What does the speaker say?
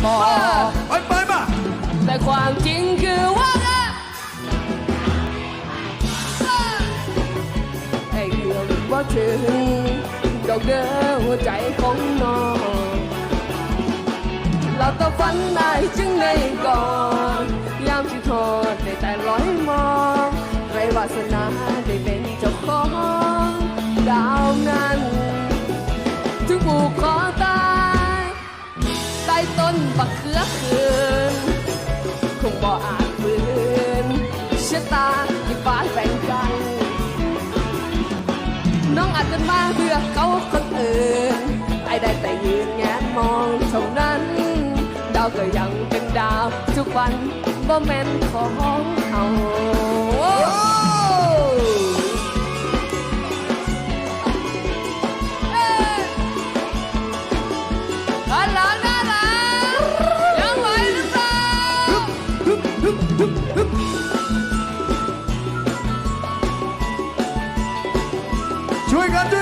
หมอไปไปมาแต่ความจริงคือว่าไอ้เรื่องว่าถึงดอกเด้อหัวใจของน้องเราต้องฝันได้จึงในก่อนยามที่ทอดได้แต่ร้อยมองไรวาสนาได้เป็นเจ้าของดาวนั้น ถึงผูกคอตาย ใต้ต้นบักเขือคืน คงบ่อาจฝืนชะตาที่ฟ้าแบ่งกัน น้องอาจจะมาเพื่อเขาคนอื่นไอ้ได้แต่ยืนแงนมองเท่านั้น ดาวก็ยังเป็นดาวทุกวันบ่แม่นของเขาเอ้ ช่วยกันด้วย